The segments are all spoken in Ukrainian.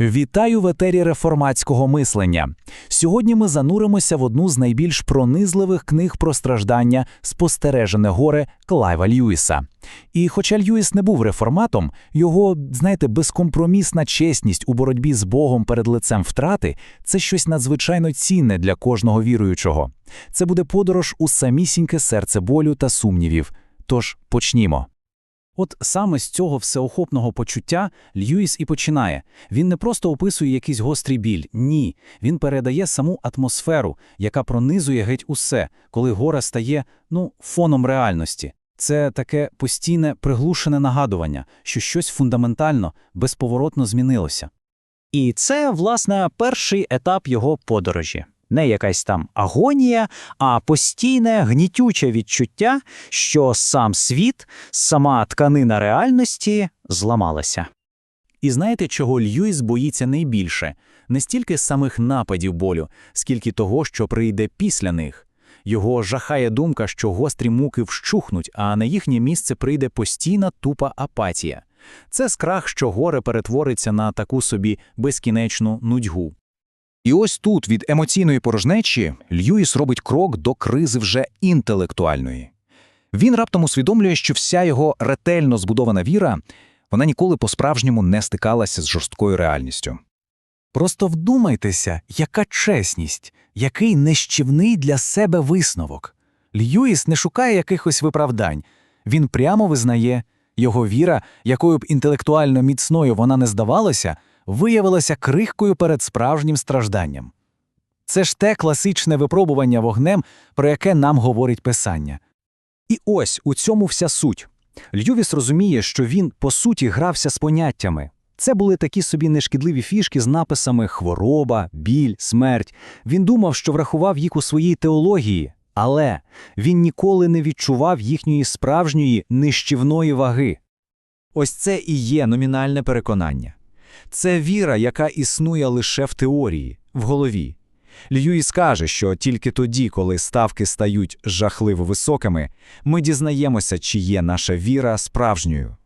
Вітаю в етері реформатського мислення. Сьогодні ми зануримося в одну з найбільш пронизливих книг про страждання спостережене горе Клайва Льюіса. І хоча Льюіс не був реформатом, його, знаєте, безкомпромісна чесність у боротьбі з Богом перед лицем втрати це щось надзвичайно цінне для кожного віруючого. Це буде подорож у самісіньке серце болю та сумнівів. Тож почнімо. От саме з цього всеохопного почуття Льюіс і починає. Він не просто описує якийсь гострий біль, ні. Він передає саму атмосферу, яка пронизує геть усе, коли гора стає ну, фоном реальності. Це таке постійне приглушене нагадування, що щось фундаментально, безповоротно змінилося. І це, власне, перший етап його подорожі. Не якась там агонія, а постійне гнітюче відчуття, що сам світ, сама тканина реальності зламалася. І знаєте, чого Льюіс боїться найбільше? Не стільки самих нападів болю, скільки того, що прийде після них. Його жахає думка, що гострі муки вщухнуть, а на їхнє місце прийде постійна тупа апатія. Це страх, що горе перетвориться на таку собі безкінечну нудьгу. І ось тут від емоційної порожнечі Льюіс робить крок до кризи вже інтелектуальної. Він раптом усвідомлює, що вся його ретельно збудована віра вона ніколи по-справжньому не стикалася з жорсткою реальністю. Просто вдумайтеся, яка чесність, який нищівний для себе висновок. Льюіс не шукає якихось виправдань. Він прямо визнає, його віра, якою б інтелектуально міцною вона не здавалася, виявилася крихкою перед справжнім стражданням. Це ж те класичне випробування вогнем, про яке нам говорить Писання. І ось у цьому вся суть. Льюіс розуміє, що він, по суті, грався з поняттями. Це були такі собі нешкідливі фішки з написами хвороба, біль, смерть. Він думав, що врахував їх у своїй теології, але він ніколи не відчував їхньої справжньої нищівної ваги. Ось це і є номінальне переконання. Це віра, яка існує лише в теорії, в голові. Льюіс каже, що тільки тоді, коли ставки стають жахливо високими, ми дізнаємося, чи є наша віра справжньою.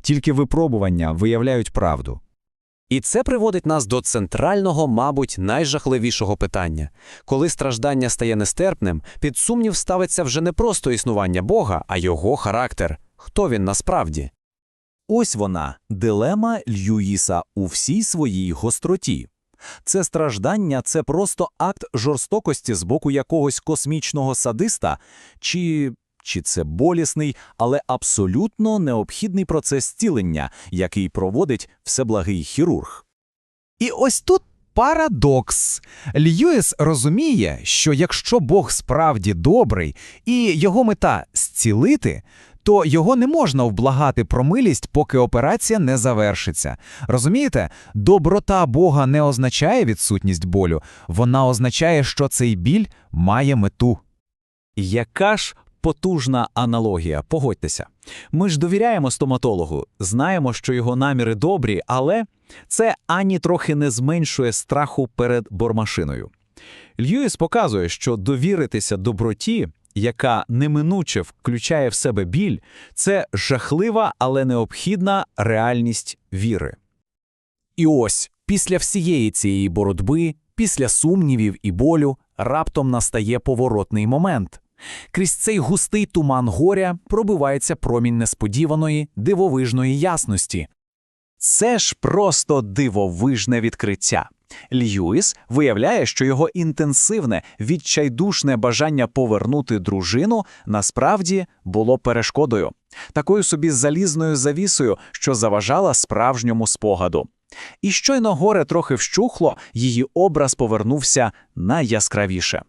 Тільки випробування виявляють правду. І це приводить нас до центрального, мабуть, найжахливішого питання. Коли страждання стає нестерпним, під сумнів ставиться вже не просто існування Бога, а його характер. Хто він насправді? Ось вона, дилема Льюїса у всій своїй гостроті. Це страждання це просто акт жорстокості з боку якогось космічного садиста, чи, чи це болісний, але абсолютно необхідний процес зцілення, який проводить всеблагий хірург. І ось тут парадокс. Льюіс розуміє, що якщо Бог справді добрий і його мета зцілити, то його не можна вблагати про милість, поки операція не завершиться. Розумієте, доброта Бога не означає відсутність болю, вона означає, що цей біль має мету. Яка ж потужна аналогія, погодьтеся. Ми ж довіряємо стоматологу, знаємо, що його наміри добрі, але це ані трохи не зменшує страху перед бормашиною. Льюіс показує, що довіритися доброті, яка неминуче включає в себе біль, це жахлива, але необхідна реальність віри. І ось, після всієї цієї боротьби, після сумнівів і болю, раптом настає поворотний момент. Крізь цей густий туман горя пробивається промінь несподіваної, дивовижної ясності. Це ж просто дивовижне відкриття. Льюіс виявляє, що його інтенсивне, відчайдушне бажання повернути дружину насправді було перешкодою, такою собі залізною завісою, що заважала справжньому спогаду. І щойно горе трохи вщухло, її образ повернувся найяскравіше.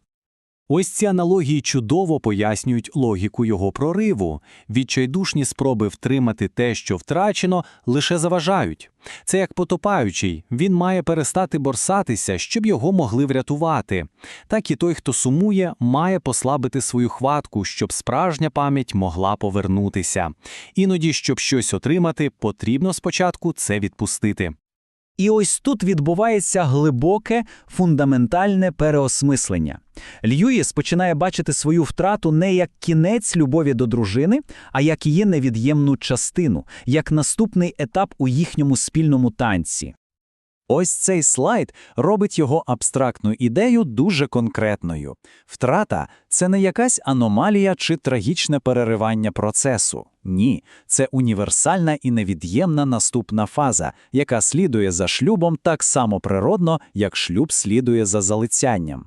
Ось ці аналогії чудово пояснюють логіку його прориву. Відчайдушні спроби втримати те, що втрачено, лише заважають. Це як потопаючий, він має перестати борсатися, щоб його могли врятувати. Так і той, хто сумує, має послабити свою хватку, щоб справжня пам'ять могла повернутися. Іноді, щоб щось отримати, потрібно спочатку це відпустити. І ось тут відбувається глибоке, фундаментальне переосмислення. Льюіс починає бачити свою втрату не як кінець любові до дружини, а як її невід'ємну частину, як наступний етап у їхньому спільному танці. Ось цей слайд робить його абстрактну ідею дуже конкретною. Втрата це не якась аномалія чи трагічне переривання процесу. Ні, це універсальна і невід'ємна наступна фаза, яка слідує за шлюбом так само природно, як шлюб слідує за залицянням.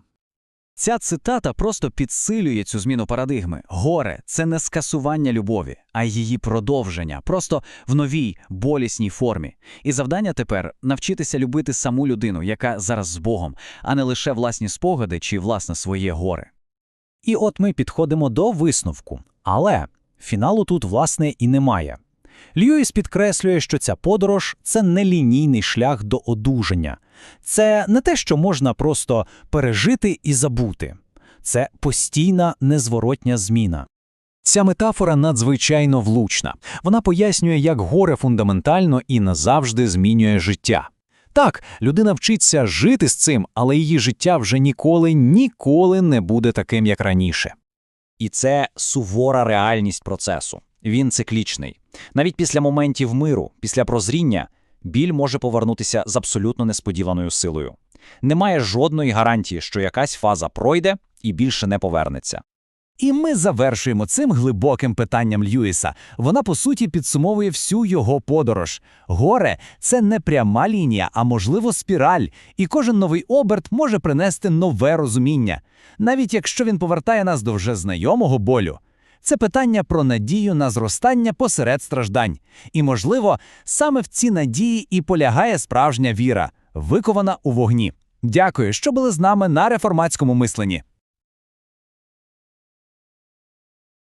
Ця цитата просто підсилює цю зміну парадигми. Горе це не скасування любові, а її продовження, просто в новій болісній формі. І завдання тепер навчитися любити саму людину, яка зараз з Богом, а не лише власні спогади чи власне своє горе. І от ми підходимо до висновку. Але фіналу тут, власне, і немає. Льюіс підкреслює, що ця подорож це не лінійний шлях до одужання. Це не те, що можна просто пережити і забути. Це постійна незворотня зміна. Ця метафора надзвичайно влучна. Вона пояснює, як горе фундаментально і назавжди змінює життя. Так, людина вчиться жити з цим, але її життя вже ніколи, ніколи не буде таким, як раніше. І це сувора реальність процесу. Він циклічний. Навіть після моментів миру, після прозріння, біль може повернутися з абсолютно несподіваною силою. Немає жодної гарантії, що якась фаза пройде і більше не повернеться. І ми завершуємо цим глибоким питанням Льюіса. Вона, по суті, підсумовує всю його подорож. Горе – це не пряма лінія, а, можливо, спіраль. І кожен новий оберт може принести нове розуміння. Навіть якщо він повертає нас до вже знайомого болю. Це питання про надію на зростання посеред страждань. І, можливо, саме в ці надії і полягає справжня віра, викована у вогні. Дякую, що були з нами на реформатському мисленні.